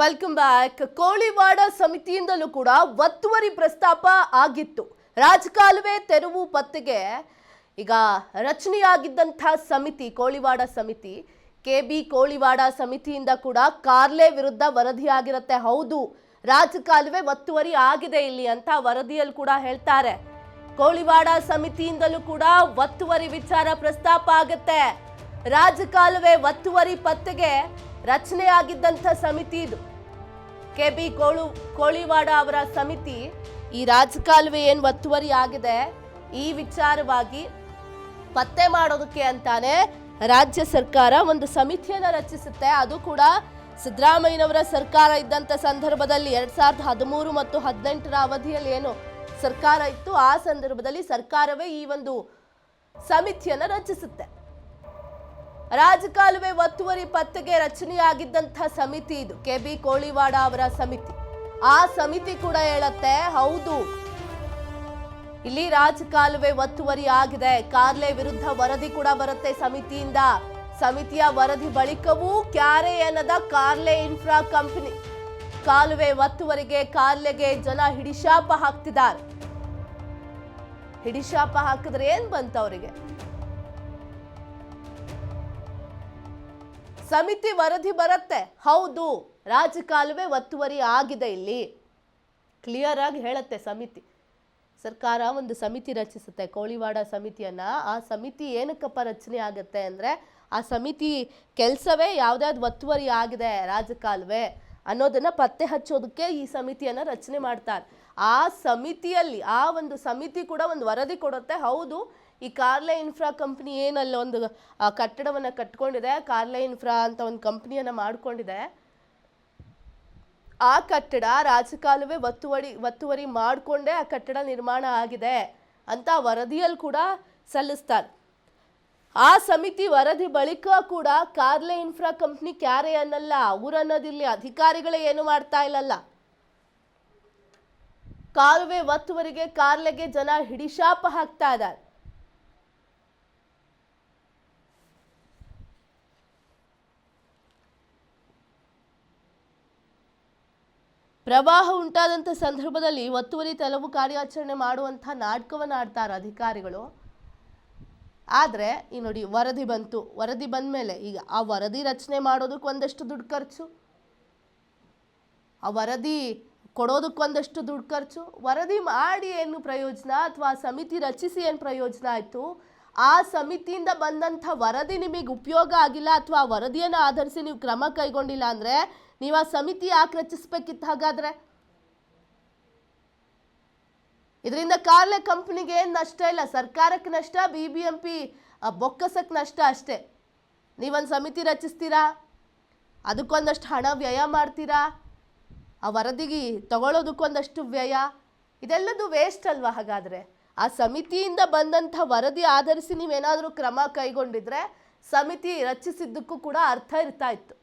Welcome back Koliwad ಸಮಿತಿಯಿಂದಲೂ ಕೂಡ ಒತ್ತುವರಿ ಪ್ರಸ್ತಾಪ ಆಗಿತ್ತು. ರಾಜಕಾಲುವೆ ತೆರವು ಪತ್ತೆಗೆ ಈಗ ರಚನೆಯಾಗಿದ್ದಂಥ ಸಮಿತಿ, ಕೋಳಿವಾಡ ಸಮಿತಿ, ಕೆ ಬಿ ಕೋಳಿವಾಡ ಸಮಿತಿಯಿಂದ ಕೂಡ ಕಾರ್ಲೆ ವಿರುದ್ಧ ವರದಿಯಾಗಿರುತ್ತೆ. ಹೌದು, ರಾಜಕಾಲುವೆ ಒತ್ತುವರಿ ಆಗಿದೆ ಇಲ್ಲಿ ಅಂತ ವರದಿಯಲ್ಲಿ ಕೂಡ ಹೇಳ್ತಾರೆ. ಕೋಳಿವಾಡ ಸಮಿತಿಯಿಂದಲೂ ಕೂಡ ಒತ್ತುವರಿ ವಿಚಾರ ಪ್ರಸ್ತಾಪ ಆಗುತ್ತೆ. ರಾಜಕಾಲುವೆ ಒತ್ತುವರಿ ಪತ್ತೆಗೆ ರಚನೆಯಾಗಿದ್ದಂಥ ಸಮಿತಿ ಇದು. ಕೆ ಬಿ ಕೋಳು ಕೋಳಿವಾಡ ಅವರ ಸಮಿತಿ ಈ ರಾಜಕಾಲುವೆ ಏನು ಒತ್ತುವರಿ ಆಗಿದೆ ಈ ವಿಚಾರವಾಗಿ ಪತ್ತೆ ಮಾಡೋದಕ್ಕೆ ಅಂತಾನೆ ರಾಜ್ಯ ಸರ್ಕಾರ ಒಂದು ಸಮಿತಿಯನ್ನು ರಚಿಸುತ್ತೆ. ಅದು ಕೂಡ ಸಿದ್ದರಾಮಯ್ಯನವರ ಸರ್ಕಾರ ಇದ್ದಂಥ ಸಂದರ್ಭದಲ್ಲಿ ಎರಡ್ ಸಾವಿರದ ಹದಿಮೂರು ಮತ್ತು ಹದಿನೆಂಟರ ಅವಧಿಯಲ್ಲಿ ಏನು ಸರ್ಕಾರ ಇತ್ತು, ಆ ಸಂದರ್ಭದಲ್ಲಿ ಸರ್ಕಾರವೇ ಈ ಒಂದು ಸಮಿತಿಯನ್ನು ರಚಿಸುತ್ತೆ. ರಾಜಕಾಲುವೆ ಒತ್ತುವರಿ ಪತ್ತೆಗೆ ರಚನೆಯಾಗಿದ್ದಂಥ ಸಮಿತಿ ಇದು. ಕೆ. ಬಿ. ಕೋಳಿವಾಡ ಅವರ ಸಮಿತಿ. ಆ ಸಮಿತಿ ಕೂಡ ಹೇಳತ್ತೆ, ಹೌದು. ಇಲ್ಲಿ ರಾಜಕಾಲುವೆ ಒತ್ತುವರಿ ಆಗಿದೆ. ಕಾರ್ಲೆ ವಿರುದ್ಧ ವರದಿ ಕೂಡ ಬರುತ್ತೆ ಸಮಿತಿಯಿಂದ. ಸಮಿತಿಯ ವರದಿ ಬಳಿಕವೂ ಕ್ಯಾರೆ ಏನದ ಕಾರ್ಲೆ ಇನ್ಫ್ರಾ ಕಂಪನಿ. ಕಾಲುವೆ ಒತ್ತುವರಿಗೆ ಕಾರ್ಲೆಗೆ ಜನ ಹಿಡಿಶಾಪ ಹಾಕ್ತಿದ್ದಾರೆ. ಹಿಡಿಶಾಪ ಹಾಕಿದ್ರೆ ಏನ್ ಬಂತ ಅವರಿಗೆ? ಸಮಿತಿ ವರದಿ ಬರುತ್ತೆ. ಹೌದು, ರಾಜಕಾಲುವೆ ಒತ್ತುವರಿ ಆಗಿದೆ ಇಲ್ಲಿ. ಕ್ಲಿಯರ್ ಆಗಿ ಹೇಳುತ್ತೆ ಸಮಿತಿ. ಸರ್ಕಾರ ಒಂದು ಸಮಿತಿ ರಚಿಸುತ್ತೆ. ಕೋಳಿವಾಡ ಸಮಿತಿಯನ್ನ. ಆ ಸಮಿತಿ ಏನಕ್ಕಪ್ಪ ರಚನೆ ಆಗುತ್ತೆ ಅಂದ್ರೆ, ಆ ಸಮಿತಿ ಕೆಲಸವೇ ಯಾವ್ದಾವ್ದು ಒತ್ತುವರಿ ಆಗಿದೆ ರಾಜಕಾಲುವೆ ಅನ್ನೋದನ್ನ ಪತ್ತೆ ಹಚ್ಚೋದಕ್ಕೆ ಈ ಸಮಿತಿಯನ್ನ ರಚನೆ ಮಾಡ್ತಾರೆ. ಆ ಸಮಿತಿಯಲ್ಲಿ, ಆ ಒಂದು ಸಮಿತಿ ಕೂಡ ಒಂದು ವರದಿ ಕೊಡುತ್ತೆ. ಹೌದು ಈ ಕಾರ್ಲೆ ಇನ್ಫ್ರಾ ಕಂಪ್ನಿ ಏನಲ್ಲ ಒಂದು ಕಟ್ಟಡವನ್ನ ಕಟ್ಕೊಂಡಿದೆ, ಕಾರ್ಲೆ ಇನ್ಫ್ರಾ ಅಂತ ಒಂದು ಕಂಪ್ನಿಯನ್ನು ಮಾಡ್ಕೊಂಡಿದೆ. ಆ ಕಟ್ಟಡ ರಾಜಕಾಲುವೆ ಒತ್ತುವರಿ ಒತ್ತುವರಿ ಮಾಡಿಕೊಂಡೇ ಆ ಕಟ್ಟಡ ನಿರ್ಮಾಣ ಆಗಿದೆ ಅಂತ ವರದಿಯಲ್ಲಿ ಕೂಡ ಸಲ್ಲಿಸ್ತಾರೆ. ಆ ಸಮಿತಿ ವರದಿ ಬಳಿಕ ಕೂಡ ಕಾರ್ಲೆ ಇನ್ಫ್ರಾ ಕಂಪ್ನಿ ಕ್ಯಾರೆ ಅನ್ನಲ್ಲ ಅವರನ್ನೋದಿಲ್ಲಿ ಅಧಿಕಾರಿಗಳೇ ಏನು ಮಾಡ್ತಾ ಇಲ್ಲಲ್ಲ. ಕಾಲುವೆ ಒತ್ತುವರಿಗೆ ಕಾರ್ಲೆಗೆ ಜನ ಹಿಡಿಶಾಪ ಹಾಕ್ತಾ ಇದ್ದಾರೆ ಪ್ರವಾಹ ಉಂಟಾದಂಥ ಸಂದರ್ಭದಲ್ಲಿ ಒತ್ತುವರಿ ತೆಲವು ಕಾರ್ಯಾಚರಣೆ ಮಾಡುವಂಥ ನಾಟಕವನ್ನು ಆಡ್ತಾರೆ ಅಧಿಕಾರಿಗಳು. ಆದರೆ, ಈ ನೋಡಿ ವರದಿ ಬಂತು. ವರದಿ ಬಂದ ಮೇಲೆ ಈಗ ಆ ವರದಿ ರಚನೆ ಮಾಡೋದಕ್ಕೆ ಒಂದಷ್ಟು ದುಡ್ಡು ಖರ್ಚು. ಆ ವರದಿ ಕೊಡೋದಕ್ಕೊಂದಷ್ಟು ದುಡ್ಡು ಖರ್ಚು. ವರದಿ ಮಾಡಿ ಏನು ಪ್ರಯೋಜನ ಅಥವಾ ಸಮಿತಿ ರಚಿಸಿ ಏನು ಪ್ರಯೋಜನ ಆಯಿತು? ಆ ಸಮಿತಿಯಿಂದ ಬಂದಂಥ ವರದಿ ನಿಮಗೆ ಉಪಯೋಗ ಆಗಿಲ್ಲ ಅಥವಾ ಆ ವರದಿಯನ್ನು ಆಧರಿಸಿ ನೀವು ಕ್ರಮ ಕೈಗೊಂಡಿಲ್ಲ ಅಂದರೆ ನೀವು ಆ ಸಮಿತಿ ಯಾಕೆ ರಚಿಸ್ಬೇಕಿತ್ತು ಹಾಗಾದರೆ? ಇದರಿಂದ ಕಾರ್ಲೆ ಕಂಪ್ನಿಗೆ ಏನು ನಷ್ಟ ಇಲ್ಲ, ಸರ್ಕಾರಕ್ಕೆ ನಷ್ಟ ಬಿ ಬಿ ಎಂ ಪಿ ಬೊಕ್ಕಸಕ್ಕೆ ನಷ್ಟ ಅಷ್ಟೇ. ನೀವೊಂದು ಸಮಿತಿ ರಚಿಸ್ತೀರಾ? ಅದಕ್ಕೊಂದಷ್ಟು ಹಣ ವ್ಯಯ ಮಾಡ್ತೀರಾ? ಆ ವರದಿಗೆ ತಗೊಳ್ಳೋದಕ್ಕೊಂದಷ್ಟು ವ್ಯಯ? ಇದೆಲ್ಲದು ವೇಸ್ಟ್ ಅಲ್ವಾ ಹಾಗಾದರೆ? ಆ ಸಮಿತಿಯಿಂದ ಬಂದಂಥ ವರದಿ ಆಧರಿಸಿ ನೀವೇನಾದರೂ ಕ್ರಮ ಕೈಗೊಂಡಿದ್ರೆ ಸಮಿತಿ ರಚಿಸಿದ್ದಕ್ಕೂ ಕೂಡ ಅರ್ಥ ಇರ್ತಾ ಇತ್ತು.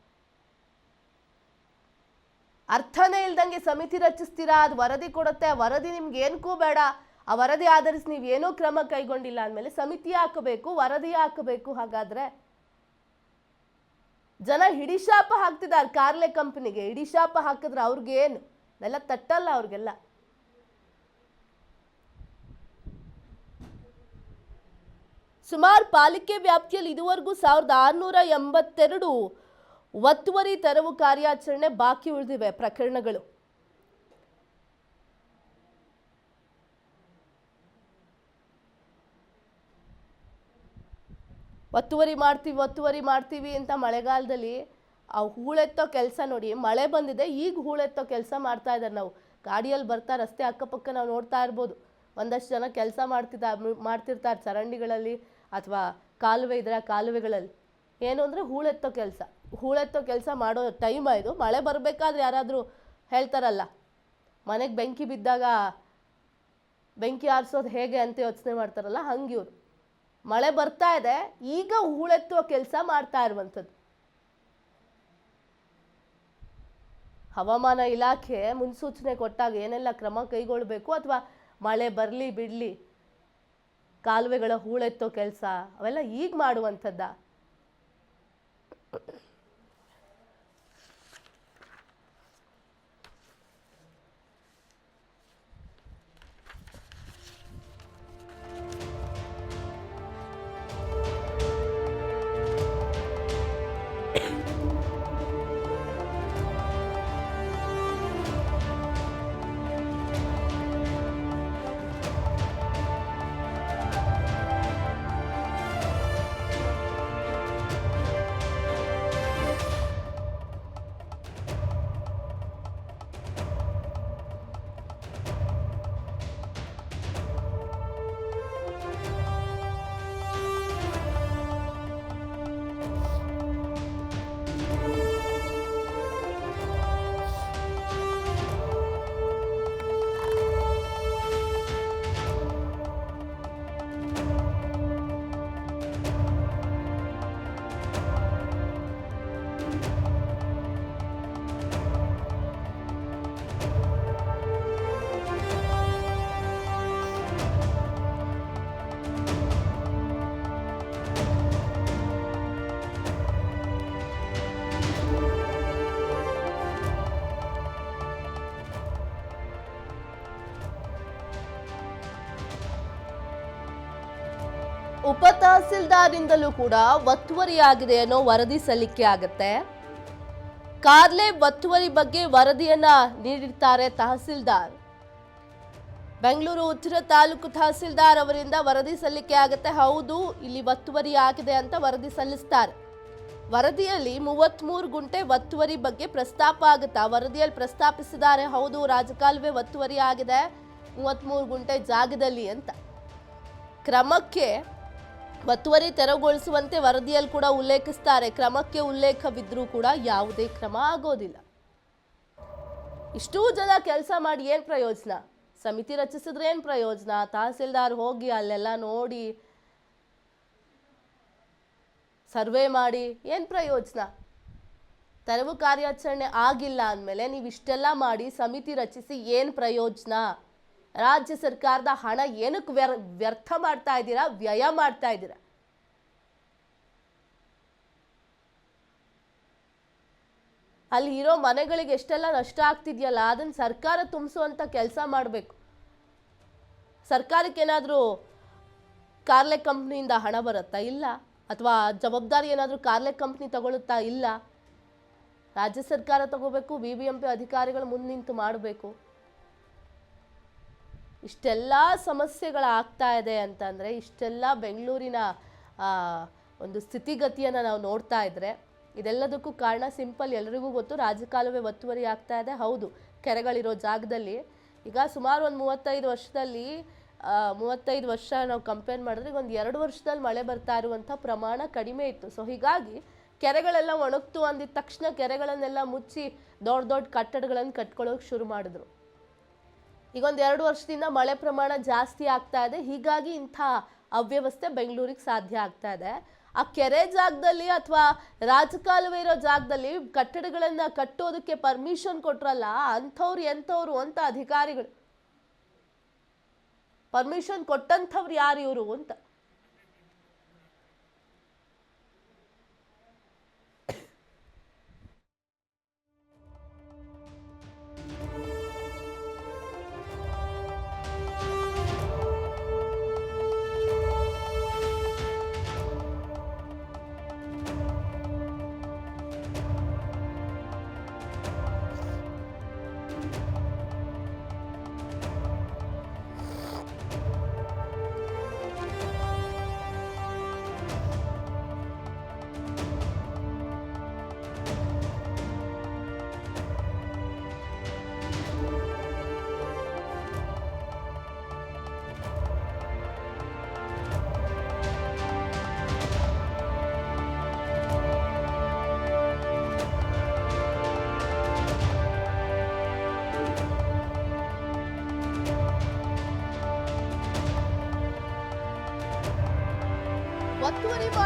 ಅರ್ಥನೇ ಇಲ್ದಂಗೆ ಸಮಿತಿ ರಚಿಸ್ತೀರಾ? ಅದು ವರದಿ ಕೊಡುತ್ತೆ ವರದಿ ನಿಮ್ಗೆ ಏನಕ್ಕೂ ಬೇಡ. ಆ ವರದಿ ಆಧರಿಸಿ ನೀವು ಏನೂ ಕ್ರಮ ಕೈಗೊಂಡಿಲ್ಲ ಅಂದಮೇಲೆ ಸಮಿತಿ ಹಾಕಬೇಕು, ವರದಿ ಹಾಕಬೇಕು ಹಾಗಾದರೆ. ಜನ ಹಿಡಿಶಾಪ ಹಾಕ್ತಿದ್ದಾರೆ, ಕಾರ್ಲೆ ಕಂಪನಿಗೆ ಹಿಡಿಶಾಪ ಹಾಕಿದ್ರೆ ಅವ್ರಿಗೇನು? ಎಲ್ಲ ತಟ್ಟಲ್ಲ ಅವ್ರಿಗೆಲ್ಲ. ಸುಮಾರು ಪಾಲಿಕೆ ವ್ಯಾಪ್ತಿಯಲ್ಲಿ ಇದುವರೆಗೂ ಸಾವಿರದ ಆರುನೂರ ಎಂಬತ್ತೆರಡು ಒತ್ತುವರಿ ತೆರವು ಕಾರ್ಯಾಚರಣೆ ಬಾಕಿ ಉಳಿದಿವೆ ಪ್ರಕರಣಗಳು. ಒತ್ತುವರಿ ಮಾಡ್ತೀವಿ ಒತ್ತುವರಿ ಮಾಡ್ತೀವಿ ಅಂತ ಮಳೆಗಾಲದಲ್ಲಿ ಆ ಹೂಳೆತ್ತೋ ಕೆಲಸ ನೋಡಿ, ಮಳೆ ಬಂದಿದೆ, ಈಗ ಹೂಳೆತ್ತೋ ಕೆಲಸ ಮಾಡ್ತಾ ಇದ್ದಾರೆ ನಾವು. ಗಾಡಿಯಲ್ಲಿ ಬರ್ತಾ ರಸ್ತೆ ಅಕ್ಕಪಕ್ಕ ನಾವು ನೋಡ್ತಾ ಇರ್ಬೋದು. ಒಂದಷ್ಟು ಜನ ಕೆಲಸ ಮಾಡ್ತಿದ್ದ ಮಾಡ್ತಿರ್ತಾರೆ ಚರಂಡಿಗಳಲ್ಲಿ. ಅಥವಾ ಕಾಲುವೆ ಇದ್ರೆ ಕಾಲುವೆಗಳಲ್ಲಿ. ಏನು ಅಂದರೆ ಹೂಳೆತ್ತೋ ಕೆಲಸ. ಹೂಳೆತ್ತೋ ಕೆಲಸ ಮಾಡೋ ಟೈಮ್ ಇದು. ಮಳೆ ಬರಬೇಕಾದ್ರೆ ಯಾರಾದರೂ ಹೇಳ್ತಾರಲ್ಲ, ಮನೆಗೆ ಬೆಂಕಿ ಬಿದ್ದಾಗ ಬೆಂಕಿ ಆರಿಸೋದು ಹೇಗೆ ಅಂತ ಯೋಚನೆ ಮಾಡ್ತಾರಲ್ಲ ಹಂಗೆ ಇವರು ಮಳೆ ಬರ್ತಾ ಇದೆ, ಈಗ ಹೂಳೆತ್ತುವ ಕೆಲಸ ಮಾಡ್ತಾ ಇರುವಂಥದ್ದು. ಹವಾಮಾನ ಇಲಾಖೆ ಮುನ್ಸೂಚನೆ ಕೊಟ್ಟಾಗ ಏನೆಲ್ಲ ಕ್ರಮ ಕೈಗೊಳ್ಳಬೇಕು ಅಥವಾ ಮಳೆ ಬರಲಿ, ಬಿಡಲಿ ಕಾಲುವೆಗಳ ಹೂಳೆತ್ತೋ ಕೆಲಸ ಅವೆಲ್ಲ ಈಗ ಮಾಡುವಂಥದ್ದ? ಉಪ ತಹಸೀಲ್ದಾರಿಂದಲೂ ಕೂಡ ಒತ್ತುವರಿಯಾಗಿದೆ ಅನ್ನೋ ವರದಿ ಸಲ್ಲಿಕೆ ಆಗುತ್ತೆ. ಕಾರ್ಲೆ ಒತ್ತುವರಿ ಬಗ್ಗೆ ವರದಿಯನ್ನ ನೀಡಿರ್ತಾರೆ ತಹಸೀಲ್ದಾರ್. ಬೆಂಗಳೂರು ಉತ್ತರ ತಾಲೂಕು ತಹಸೀಲ್ದಾರ್ ಅವರಿಂದ ವರದಿ ಸಲ್ಲಿಕೆ ಆಗುತ್ತೆ. ಹೌದು, ಇಲ್ಲಿ ಒತ್ತುವರಿ ಆಗಿದೆ ಅಂತ ವರದಿ ಸಲ್ಲಿಸ್ತಾರೆ. ವರದಿಯಲ್ಲಿ ಮೂವತ್ಮೂರು ಗುಂಟೆ ಒತ್ತುವರಿ ಬಗ್ಗೆ ಪ್ರಸ್ತಾಪ ಆಗುತ್ತಾ? ವರದಿಯಲ್ಲಿ ಪ್ರಸ್ತಾಪಿಸಿದ್ದಾರೆ, ಹೌದು, ರಾಜಕಾಲುವೆ ಒತ್ತುವರಿ ಆಗಿದೆ. ಮೂವತ್ಮೂರು ಗುಂಟೆ ಜಾಗದಲ್ಲಿ ಅಂತ. ಕ್ರಮಕ್ಕೆ ಒತ್ತುವರಿ ತೆರವುಗೊಳಿಸುವಂತೆ ವರದಿಯಲ್ಲಿ ಕೂಡ ಉಲ್ಲೇಖಿಸ್ತಾರೆ. ಕ್ರಮಕ್ಕೆ ಉಲ್ಲೇಖವಿದ್ರೂ ಕೂಡ ಯಾವುದೇ ಕ್ರಮ ಆಗೋದಿಲ್ಲ. ಇಷ್ಟೂ ಜನ ಕೆಲಸ ಮಾಡಿ ಏನು ಪ್ರಯೋಜನ? ಸಮಿತಿ ರಚಿಸಿದ್ರೆ ಏನು ಪ್ರಯೋಜನ? ತಹಸೀಲ್ದಾರ್ ಹೋಗಿ ಅಲ್ಲೆಲ್ಲ ನೋಡಿ, ಸರ್ವೆ ಮಾಡಿ ಏನು ಪ್ರಯೋಜನ? ತೆರವು ಕಾರ್ಯಾಚರಣೆ ಆಗಿಲ್ಲ ಅಂದಮೇಲೆ ನೀವು ಇಷ್ಟೆಲ್ಲ ಮಾಡಿ ಸಮಿತಿ ರಚಿಸಿ ಏನು ಪ್ರಯೋಜನ? ರಾಜ್ಯ ಸರ್ಕಾರದ ಹಣ ಏನಕ್ಕೆ ವ್ಯರ್, ವ್ಯರ್ಥ ಮಾಡ್ತಾ ಇದ್ದೀರಾ, ವ್ಯಯ ಮಾಡ್ತಾ ಇದ್ದೀರಾ? ಅಲ್ಲಿ ಇರೋ ಮನೆಗಳಿಗೆ ಎಷ್ಟೆಲ್ಲ ನಷ್ಟ ಆಗ್ತಿದೆಯಲ್ಲ, ಅದನ್ನ ಸರ್ಕಾರ ತುಂಬಿಸುವಂಥ ಕೆಲಸ ಮಾಡಬೇಕು. ಸರ್ಕಾರಕ್ಕೆ ಏನಾದರೂ ಕಾರ್ಲೆ ಕಂಪ್ನಿಯಿಂದ ಹಣ ಬರುತ್ತಾ? ಇಲ್ಲ. ಅಥವಾ ಜವಾಬ್ದಾರಿ ಏನಾದರೂ ಕಾರ್ಲೆ ಕಂಪ್ನಿ ತಗೊಳುತ್ತಾ ಇಲ್ಲ. ರಾಜ್ಯ ಸರ್ಕಾರ ತಗೋಬೇಕು, ಬಿ ಬಿ ಎಂ ಪಿ ಅಧಿಕಾರಿಗಳು ಮುಂದೆ ನಿಂತು ಮಾಡಬೇಕು. ಇಷ್ಟೆಲ್ಲ ಸಮಸ್ಯೆಗಳಾಗ್ತಾ ಇದೆ ಅಂತಂದರೆ ಇಷ್ಟೆಲ್ಲ ಬೆಂಗಳೂರಿನ ಒಂದು ಸ್ಥಿತಿಗತಿಯನ್ನು ನಾವು ನೋಡ್ತಾ ಇದ್ದರೆ ಇದೆಲ್ಲದಕ್ಕೂ ಕಾರಣ ಸಿಂಪಲ್ ಎಲ್ರಿಗೂ ಗೊತ್ತು ರಾಜಕಾಲುವೆ ಒತ್ತುವರಿ ಆಗ್ತಾ ಇದೆ. ಹೌದು, ಕೆರೆಗಳಿರೋ ಜಾಗದಲ್ಲಿ ಈಗ ಸುಮಾರು ಒಂದು ಮೂವತ್ತೈದು ವರ್ಷದಲ್ಲಿ ಮೂವತ್ತೈದು ವರ್ಷ ನಾವು ಕಂಪೇರ್ ಮಾಡಿದ್ರೆ ಒಂದು ಎರಡು ವರ್ಷದಲ್ಲಿ ಮಳೆ ಬರ್ತಾ ಇರುವಂಥ ಪ್ರಮಾಣ ಕಡಿಮೆ ಇತ್ತು. ಸೊ ಹೀಗಾಗಿ ಕೆರೆಗಳೆಲ್ಲ ಒಣಗ್ತು ಅಂದಿದ ತಕ್ಷಣ ಕೆರೆಗಳನ್ನೆಲ್ಲ ಮುಚ್ಚಿ ದೊಡ್ಡ ದೊಡ್ಡ ಕಟ್ಟಡಗಳನ್ನು ಕಟ್ಕೊಳ್ಳೋಕೆ ಶುರು ಮಾಡಿದ್ರು. ಈಗ ಒಂದು ಎರಡು ವರ್ಷದಿಂದ ಮಳೆ ಪ್ರಮಾಣ ಜಾಸ್ತಿ ಆಗ್ತಾ ಇದೆ. ಹೀಗಾಗಿ ಇಂಥ ಅವ್ಯವಸ್ಥೆ ಬೆಂಗಳೂರಿಗೆ ಸಾಧ್ಯ ಆಗ್ತಾ ಇದೆ. ಆ ಕೆರೆ ಜಾಗದಲ್ಲಿ ಅಥವಾ ರಾಜಕಾಲುವೆ ಇರೋ ಜಾಗದಲ್ಲಿ ಕಟ್ಟಡಗಳನ್ನ ಕಟ್ಟೋದಕ್ಕೆ ಪರ್ಮಿಷನ್ ಕೊಟ್ರಲ್ಲ, ಅಂಥವ್ರು ಎಂಥವ್ರು ಅಂತ ಅಧಿಕಾರಿಗಳು. ಪರ್ಮಿಷನ್ ಕೊಟ್ಟಂಥವ್ರು ಯಾರು ಇವರು ಅಂತ.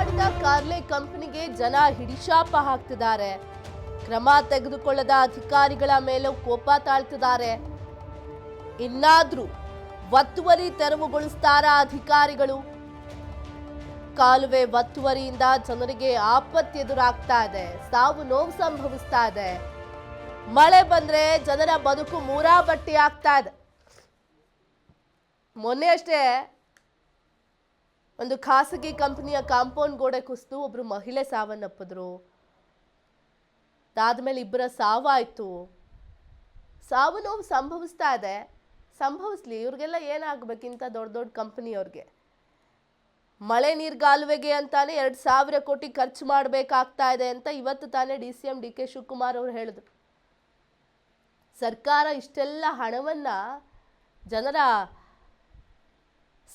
ಮಾಡಿದ ಕಾರ್ಲೆ ಕಂಪನಿಗೆ ಜನ ಹಿಡಿಶಾಪ ಹಾಕ್ತಿದ್ದಾರೆ. ಕ್ರಮ ತೆಗೆದುಕೊಳ್ಳದ ಅಧಿಕಾರಿಗಳ ಮೇಲೂ ಕೋಪ ತಾಳ್ತಿದ್ದಾರೆ. ಇನ್ನಾದ್ರೂ ಒತ್ತುವರಿ ತೆರವುಗೊಳಿಸ್ತಾರ ಅಧಿಕಾರಿಗಳು? ಕಾಲುವೆ ಒತ್ತುವರಿಯಿಂದ ಜನರಿಗೆ ಆಪತ್ತು ಎದುರಾಗ್ತಾ ಇದೆ. ಸಾವು ನೋವು ಸಂಭವಿಸ್ತಾ ಇದೆ. ಮಳೆ ಬಂದ್ರೆ ಜನರ ಬದುಕು ಮೂರಾ ಬಟ್ಟಿ ಆಗ್ತಾ ಇದೆ. ಮೊನ್ನೆ ಅಷ್ಟೇ ಒಂದು ಖಾಸಗಿ ಕಂಪನಿಯ ಕಾಂಪೌಂಡ್ ಗೋಡೆ ಕುಸಿದು ಒಬ್ರು ಮಹಿಳೆ ಸಾವನ್ನಪ್ಪಿದ್ರು. ಅದಾದ್ಮೇಲೆ ಇಬ್ಬರ ಸಾವಾಯಿತು. ಸಾವು ನೋವು ಸಂಭವಿಸ್ತಾ ಇದೆ. ಸಂಭವಿಸ್ಲಿ, ಇವ್ರಿಗೆಲ್ಲ ಏನಾಗಬೇಕಿಂತ ದೊಡ್ಡ ದೊಡ್ಡ ಕಂಪನಿಯವ್ರಿಗೆ? ಮಳೆ ನೀರ್ಗಾಲುವೆಗೆ ಅಂತಾನೆ ಎರಡು ಸಾವಿರ ಕೋಟಿ ಖರ್ಚು ಮಾಡಬೇಕಾಗ್ತಾ ಇದೆ ಅಂತ ಇವತ್ತು ತಾನೇ D C M D K Shivakumar ಅವರು ಹೇಳಿದ್ರು. ಸರ್ಕಾರ ಇಷ್ಟೆಲ್ಲ ಹಣವನ್ನ ಜನರ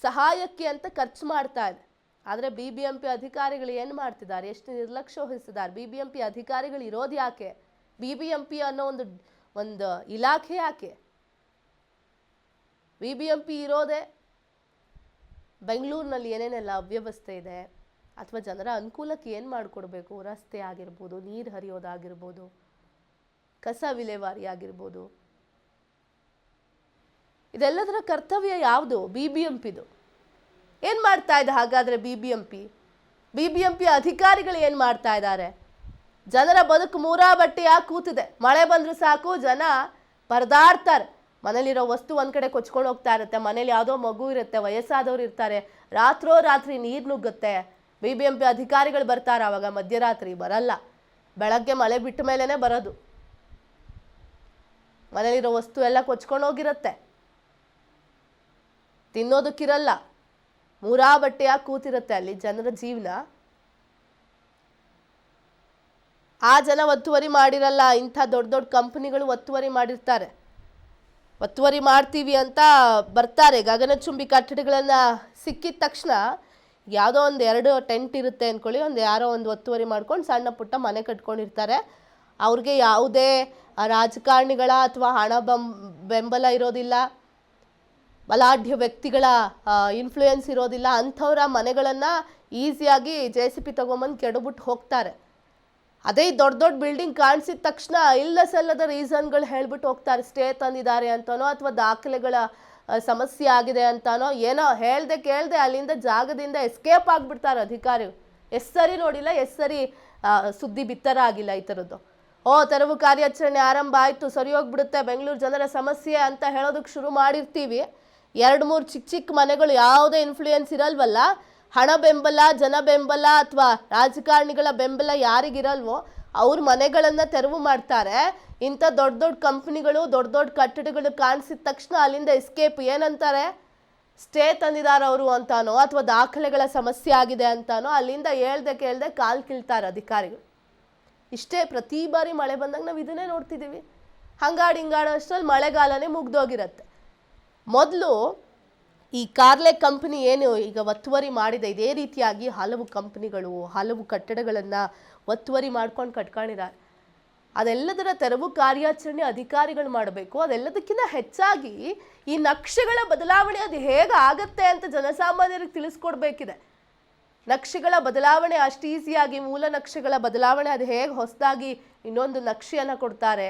ಸಹಾಯಕ್ಕೆ ಅಂತ ಖರ್ಚು ಮಾಡ್ತಾ ಇದೆ. ಆದರೆ ಬಿ ಬಿ ಎಂ ಪಿ ಅಧಿಕಾರಿಗಳು ಏನು ಮಾಡ್ತಿದ್ದಾರೆ? ಎಷ್ಟು ನಿರ್ಲಕ್ಷ್ಯ ವಹಿಸಿದ್ದಾರೆ? ಬಿ ಬಿ ಎಂ ಪಿ ಅಧಿಕಾರಿಗಳು ಇರೋದು ಯಾಕೆ? ಬಿ ಬಿ ಎಂ ಪಿ ಅನ್ನೋ ಒಂದು ಒಂದು ಇಲಾಖೆ ಯಾಕೆ? ಬಿ ಬಿ ಎಂ ಪಿ ಇರೋದೇ ಬೆಂಗಳೂರಿನಲ್ಲಿ ಏನೇನೆಲ್ಲ ಅವ್ಯವಸ್ಥೆ ಇದೆ? ಅಥವಾ ಜನರ ಅನುಕೂಲಕ್ಕೆ ಏನು ಮಾಡಿಕೊಡ್ಬೇಕು? ರಸ್ತೆ ಆಗಿರ್ಬೋದು, ನೀರು ಹರಿಯೋದಾಗಿರ್ಬೋದು, ಕಸ ವಿಲೇವಾರಿ ಆಗಿರ್ಬೋದು. ಇದೆಲ್ಲದರ ಕರ್ತವ್ಯ ಯಾವುದು? ಬಿ ಬಿ ಎಂ ಪಿದು ಏನು ಮಾಡ್ತಾ ಇದೆ? ಹಾಗಾದರೆ B B M P B B M P ಅಧಿಕಾರಿಗಳು ಏನು ಮಾಡ್ತಾ ಇದ್ದಾರೆ? ಜನರ ಬದುಕು ಮೂರಾ ಬಟ್ಟೆಯಾಗಿ ಕೂತಿದೆ? ಮಳೆ ಬಂದ್ರೆ ಸಾಕು, ಜನ ಪರದಾಡ್ತಾರೆ. ಮನೇಲಿರೋ ವಸ್ತು ಒಂದು ಕಡೆ ಕೊಚ್ಕೊಂಡು ಹೋಗ್ತಾ ಇರುತ್ತೆ. ಮನೇಲಿ ಯಾವುದೋ ಮಗು ಇರುತ್ತೆ, ವಯಸ್ಸಾದವ್ರು ಇರ್ತಾರೆ. ರಾತ್ರೋ ರಾತ್ರಿ ನೀರು ನುಗ್ಗುತ್ತೆ. ಬಿ ಬಿ ಎಂ ಪಿ ಅಧಿಕಾರಿಗಳು ಬರ್ತಾರೆ ಆವಾಗ ಮಧ್ಯರಾತ್ರಿ ಬರಲ್ಲ. ಬೆಳಗ್ಗೆ ಮಳೆ ಬಿಟ್ಟ ಮೇಲೇ ಬರೋದು. ಮನೇಲಿರೋ ವಸ್ತು ಎಲ್ಲ ಕೊಚ್ಕೊಂಡು ಹೋಗಿರುತ್ತೆ. ತಿನ್ನೋದಕ್ಕಿರಲ್ಲ. ಮೂರಾ ಬಟ್ಟೆಯಾಗಿ ಕೂತಿರುತ್ತೆ ಅಲ್ಲಿ ಜನರ ಜೀವನ. ಆ ಜನ ಒತ್ತುವರಿ ಮಾಡಿರಲ್ಲ, ಇಂಥ ದೊಡ್ಡ ದೊಡ್ಡ ಕಂಪನಿಗಳು ಒತ್ತುವರಿ ಮಾಡಿರ್ತಾರೆ. ಒತ್ತುವರಿ ಮಾಡ್ತೀವಿ ಅಂತ ಬರ್ತಾರೆ, ಗಗನಚುಂಬಿ ಕಟ್ಟಡಗಳನ್ನು ಸಿಕ್ಕಿದ ತಕ್ಷಣ ಯಾವುದೋ ಒಂದು ಎರಡು ಟೆಂಟ್ ಇರುತ್ತೆ ಅಂದ್ಕೊಳ್ಳಿ ಒಂದು ಯಾರೋ ಒಂದು ಒತ್ತುವರಿ ಮಾಡ್ಕೊಂಡು ಸಣ್ಣ ಪುಟ್ಟ ಮನೆ ಕಟ್ಕೊಂಡಿರ್ತಾರೆ. ಅವ್ರಿಗೆ ಯಾವುದೇ ರಾಜಕಾರಣಿಗಳ ಅಥವಾ ಹಣ ಬೆಂಬಲ ಇರೋದಿಲ್ಲ. ಬಲಾಢ್ಯ ವ್ಯಕ್ತಿಗಳ ಇನ್ಫ್ಲೂಯೆನ್ಸ್ ಇರೋದಿಲ್ಲ, ಅಂಥವ್ರ ಮನೆಗಳನ್ನು ಈಸಿಯಾಗಿ ಜೆ ಸಿ ಪಿ ತೊಗೊಂಬಂದು ಕೆಡಬಿಟ್ಟು ಹೋಗ್ತಾರೆ. ಅದೇ ದೊಡ್ಡ ದೊಡ್ಡ ಬಿಲ್ಡಿಂಗ್ ಕಾಣಿಸಿದ ತಕ್ಷಣ ಇಲ್ಲ ಸಲ್ಲದ ರೀಸನ್ಗಳು ಹೇಳ್ಬಿಟ್ಟು ಹೋಗ್ತಾರೆ. ಸ್ಟೇ ತಂದಿದ್ದಾರೆ ಅಂತನೋ ಅಥವಾ ದಾಖಲೆಗಳ ಸಮಸ್ಯೆ ಆಗಿದೆ ಅಂತಾನೋ ಏನೋ ಹೇಳ್ದೆ ಕೇಳ್ದೆ ಅಲ್ಲಿಂದ ಜಾಗದಿಂದ ಎಸ್ಕೇಪ್ ಆಗಿಬಿಡ್ತಾರೆ ಅಧಿಕಾರಿ ಎಷ್ಟು ಸರಿ ನೋಡಿಲ್ಲ ಎಷ್ಟು ಸರಿ ಸುದ್ದಿ ಬಿತ್ತರ ಆಗಿಲ್ಲ ಈ ಥರದ್ದು. ಓ, ತೆರವು ಕಾರ್ಯಾಚರಣೆ ಆರಂಭ ಆಯಿತು ಸರಿ ಹೋಗ್ಬಿಡುತ್ತೆ ಬೆಂಗಳೂರು ಜನರ ಸಮಸ್ಯೆ ಅಂತ ಹೇಳೋದಕ್ಕೆ ಶುರು ಮಾಡಿರ್ತೀವಿ. ಎರಡು ಮೂರು ಚಿಕ್ಕ ಚಿಕ್ಕ ಮನೆಗಳು ಯಾವುದೇ ಇನ್ಫ್ಲೂಯೆನ್ಸ್ ಇರಲ್ವಲ್ಲ? ಹಣ ಬೆಂಬಲ, ಜನ ಬೆಂಬಲ ಅಥವಾ ರಾಜಕಾರಣಿಗಳ ಬೆಂಬಲ ಯಾರಿಗಿರಲ್ವೋ, ಅವ್ರ ಮನೆಗಳನ್ನು ತೆರವು ಮಾಡ್ತಾರೆ. ಇಂಥ ದೊಡ್ಡ ದೊಡ್ಡ ಕಂಪ್ನಿಗಳು, ದೊಡ್ಡ ದೊಡ್ಡ ಕಟ್ಟಡಗಳು ಕಾಣಿಸಿದ ತಕ್ಷಣ ಅಲ್ಲಿಂದ ಎಸ್ಕೇಪ್ ಏನಂತಾರೆ? ಸ್ಟೇ ತಂದಿದ್ದಾರೆ ಅವರು ಅಂತಾನೋ ಅಥವಾ ದಾಖಲೆಗಳ ಸಮಸ್ಯೆ ಆಗಿದೆ ಅಂತಾನೋ ಅಲ್ಲಿಂದ ಹೇಳ್ದೆ ಕೇಳ್ದೆ ಕಾಲು ಕೀಳ್ತಾರೆ ಅಧಿಕಾರಿಗಳು. ಇಷ್ಟೇ ಪ್ರತಿ ಬಾರಿ ಮಳೆ ಬಂದಾಗ ನಾವು ಇದನ್ನೇ ನೋಡ್ತಿದ್ದೀವಿ. ಹಂಗಾಡಿ ಹಿಂಗಾಡೋ ಅಷ್ಟರಲ್ಲಿ ಮಳೆಗಾಲನೇ ಮುಗ್ದೋಗಿರತ್ತೆ. ಮೊದಲು ಈ ಕಾರ್ಲೆ ಕಂಪನಿ ಏನು ಈಗ ಒತ್ತುವರಿ ಮಾಡಿದೆ, ಇದೇ ರೀತಿಯಾಗಿ ಹಲವು ಕಂಪನಿಗಳು, ಹಲವು ಕಟ್ಟಡಗಳನ್ನು ಒತ್ತುವರಿ ಮಾಡ್ಕೊಂಡು ಕಟ್ಕೊಂಡಿದ್ದಾರೆ. ಅದೆಲ್ಲದರ ತೆರವು ಕಾರ್ಯಾಚರಣೆ ಅಧಿಕಾರಿಗಳು ಮಾಡಬೇಕು. ಅದೆಲ್ಲದಕ್ಕಿಂತ ಹೆಚ್ಚಾಗಿ ಈ ನಕ್ಷೆಗಳ ಬದಲಾವಣೆ ಅದು ಹೇಗೆ ಆಗತ್ತೆ ಅಂತ ಜನಸಾಮಾನ್ಯರಿಗೆ ತಿಳಿಸ್ಕೊಡ್ಬೇಕಿದೆ. ನಕ್ಷೆಗಳ ಬದಲಾವಣೆ ಅಷ್ಟು ಈಸಿಯಾಗಿ, ಮೂಲ ನಕ್ಷೆಗಳ ಬದಲಾವಣೆ ಅದು ಹೇಗೆ ಹೊಸದಾಗಿ ಇನ್ನೊಂದು ನಕ್ಷೆಯನ್ನು ಕೊಡ್ತಾರೆ.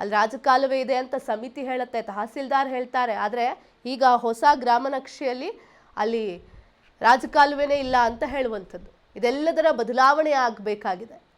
ಅಲ್ಲಿ ರಾಜಕಾಲುವೆ ಇದೆ ಅಂತ ಸಮಿತಿ ಹೇಳುತ್ತೆ, ತಹಸೀಲ್ದಾರ್ ಹೇಳ್ತಾರೆ. ಆದರೆ ಈಗ ಹೊಸ ಗ್ರಾಮ ನಕ್ಷೆಯಲ್ಲಿ ಅಲ್ಲಿ ರಾಜಕಾಲುವೆನೇ ಇಲ್ಲ ಅಂತ ಹೇಳುವಂಥದ್ದು. ಇದೆಲ್ಲದರ ಬದಲಾವಣೆ ಆಗಬೇಕಾಗಿದೆ.